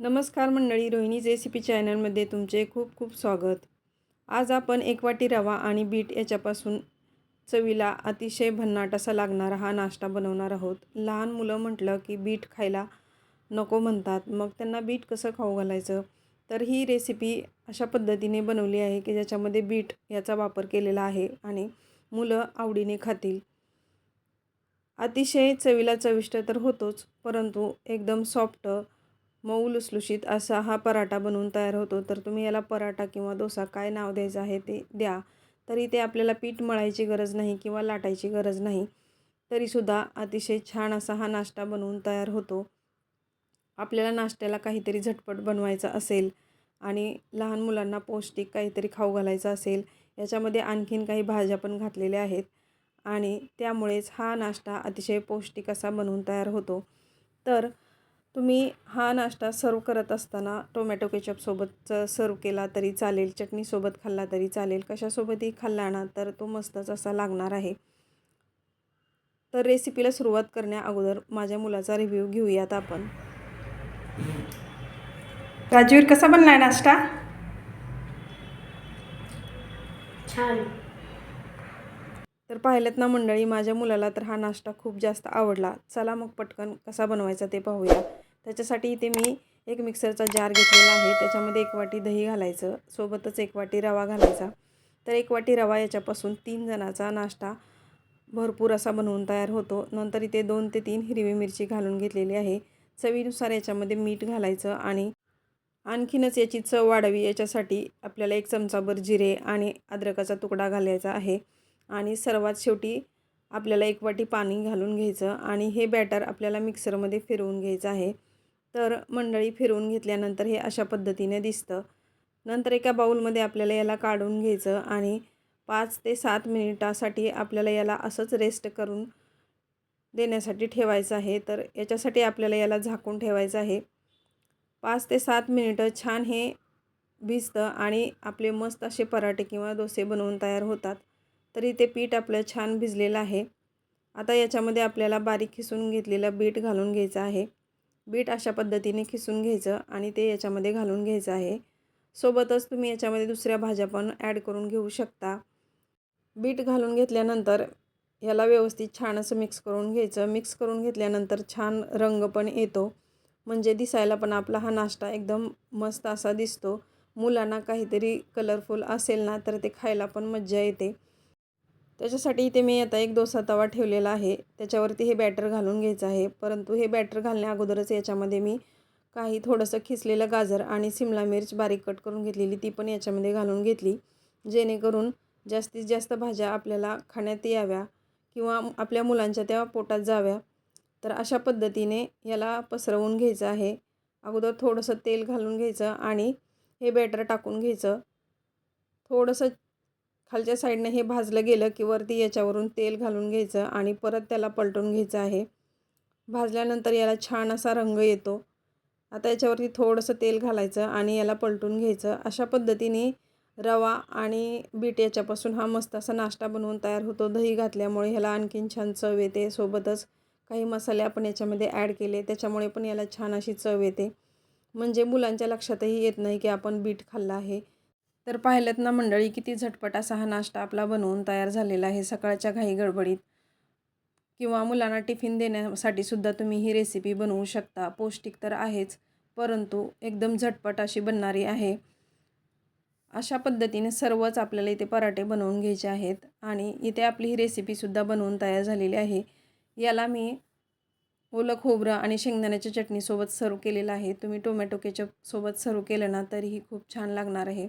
नमस्कार मंडळी रोहिणी रेसिपी चॅनलमध्ये तुमचे खूप खूप स्वागत. आज आपण एक वाटी रवा आणि बीट याच्यापासून चवीला अतिशय भन्नाट असा लागणारा हा नाश्ता बनवणार आहोत. लहान मुलं म्हटलं की बीट खायला नको म्हणतात. मग त्यांना बीट कसं खाऊ घालायचं? तर ही रेसिपी अशा पद्धतीने बनवली आहे की ज्याच्यामध्ये बीट याचा वापर केलेला आहे आणि मुलं आवडीने खातील. अतिशय चवीला चविष्ट तर होतोच परंतु एकदम सॉफ्ट मऊ लुसलुशीत असा हा पराठा बनवून तयार होतो. तर तुम्ही याला पराठा किंवा डोसा काय नाव द्यायचं आहे ते द्या. तरी ते आपल्याला पीठ मळायची गरज नाही किंवा लाटायची गरज नाही. तरीसुद्धा अतिशय छान असा हा नाश्ता बनवून तयार होतो. आपल्याला नाश्त्याला काहीतरी झटपट बनवायचं असेल आणि लहान मुलांना पौष्टिक काहीतरी खाऊ घालायचं असेल याच्यामध्ये आणखीन काही भाज्या पण घातलेल्या आहेत. आणि त्यामुळेच हा नाश्ता अतिशय पौष्टिक असा बनवून तयार होतो. तर तुम्ही हा नाश्ता सर्व करत असताना टोमॅटो केचपसोबतचं सर्व केला तरी चालेल चटणीसोबत खाल्ला तरी चालेल कशासोबतही खाल्ला ना तर तो मस्तच असा लागणार आहे. तर रेसिपीला सुरुवात करण्या अगोदर माझ्या मुलाचा रिव्ह्यू घेऊयात आपण. राजवीर कसा बनलाय नाश्ता? छान. तर पाहिलेत ना मंडळी माझ्या मुलाला तर हा नाश्ता खूप जास्त आवडला. चला मग पटकन कसा बनवायचा ते पाहूया. त्याच्यासाठी इथे मी एक मिक्सरचा जार घेतलेला आहे. त्याच्यामध्ये एक वाटी दही घालायचं सोबतच एक वाटी रवा घालायचा. तर एक वाटी रवा याच्यापासून तीन जणाचा नाश्ता भरपूर असा बनवून तयार होतो. नंतर इथे दोन ते तीन हिरवी मिरची घालून घेतलेली आहे. चवीनुसार याच्यामध्ये मीठ घालायचं आणि आणखीनच याची चव वाढावी याच्यासाठी आपल्याला एक चमचाभर जिरे आणि अद्रकाचा तुकडा घालायचा आहे. आणि सर्वात शेवटी आपल्याला एक वाटी पाणी घालून घ्यायचं आणि हे बॅटर आपल्याला मिक्सरमध्ये फिरवून घ्यायचं आहे. तर मंडळी फिरवून घेतल्यानंतर हे अशा पद्धतीने दिसतं. नंतर एका बाऊलमध्ये आपल्याला याला काढून घ्यायचं आणि पाच ते सात मिनिटासाठी आपल्याला याला असंच रेस्ट करून देण्यासाठी ठेवायचं आहे. तर याच्यासाठी आपल्याला याला झाकून ठेवायचं आहे. पाच ते सात मिनिटं छान हे भिजतं आणि आपले मस्त असे पराठे किंवा डोसे बनवून तयार होतात. तरी ते पीठ आपलं छान भिजलेलं आहे. आता याच्यामध्ये आपल्याला बारीक खिसून घेतलेलं बीट घालून घ्यायचं आहे. बीट अशा पद्धतीने खिसून घ्यायचं आणि ते याच्यामध्ये घालून घ्यायचं आहे. सोबतच तुम्ही याच्यामध्ये दुसऱ्या भाज्या पण ॲड करून घेऊ शकता. बीट घालून घेतल्यानंतर याला व्यवस्थित छान असं मिक्स करून घ्यायचं. मिक्स करून घेतल्यानंतर छान रंग पण येतो. म्हणजे दिसायला पण आपला हा नाश्ता एकदम मस्त असा दिसतो. मुलांना काहीतरी कलरफुल असेल ना तर ते खायला पण मज्जा येते. त्याच्यासाठी इथे मी आता एक डोसा तवा ठेवलेला आहे. त्याच्यावरती हे बॅटर घालून घ्यायचं आहे. परंतु हे बॅटर घालण्या अगोदरच याच्यामध्ये मी काही थोडंसं खिसलेलं गाजर आणि सिमला मिर्च बारीक कट करून घेतलेली ती पण याच्यामध्ये घालून घेतली. जेणेकरून जास्तीत जास्त भाज्या आपल्याला खाण्यात याव्या किंवा आपल्या मुलांच्या त्या पोटात जाव्या. तर अशा पद्धतीने याला पसरवून घ्यायचं आहे. अगोदर थोडंसं तेल घालून घ्यायचं आणि हे बॅटर टाकून घ्यायचं. थोडंसं खालच्या साईडनं हे भाजलं गेलं की वरती याच्यावरून तेल घालून घ्यायचं आणि परत त्याला पलटून घ्यायचं आहे. भाजल्यानंतर याला छान असा रंग येतो. आता याच्यावरती थोडंसं तेल घालायचं आणि याला पलटून घ्यायचं. अशा पद्धतीने रवा आणि बीट याच्यापासून हा मस्त असा नाश्ता बनवून तयार होतो. दही घातल्यामुळे ह्याला आणखीन छान चव येते. सोबतच काही मसाले आपण याच्यामध्ये ॲड केले त्याच्यामुळे पण याला छान अशी चव येते. म्हणजे मुलांच्या लक्षातही येत नाही की आपण बीट खाल्लं आहे. तर पाहिलं ना मंडळी किती झटपट असा हा नाश्ता आपला बनवून तयार झालेला आहे सकाळच्या घाई गडबडीत. किंवा मुलांना टिफिन देण्यासाठी सुद्धा तुम्ही ही रेसिपी बनवू शकता. पौष्टिक तर आहेच परंतु एकदम झटपट अशी बनणारी आहे. अशा पद्धतीने सर्वच आपल्याला इथे पराठे बनवून घ्यायचे आहेत आणि इथे आपली ही रेसिपीसुद्धा बनवून तयार झालेली आहे. याला मी ओलं खोबरं आणि शेंगदाण्याच्या चटणीसोबत सर्व केलेलं आहे. तुम्ही टोमॅटो केचपसोबत सर्व केलं ना तरीही खूप छान लागणार आहे.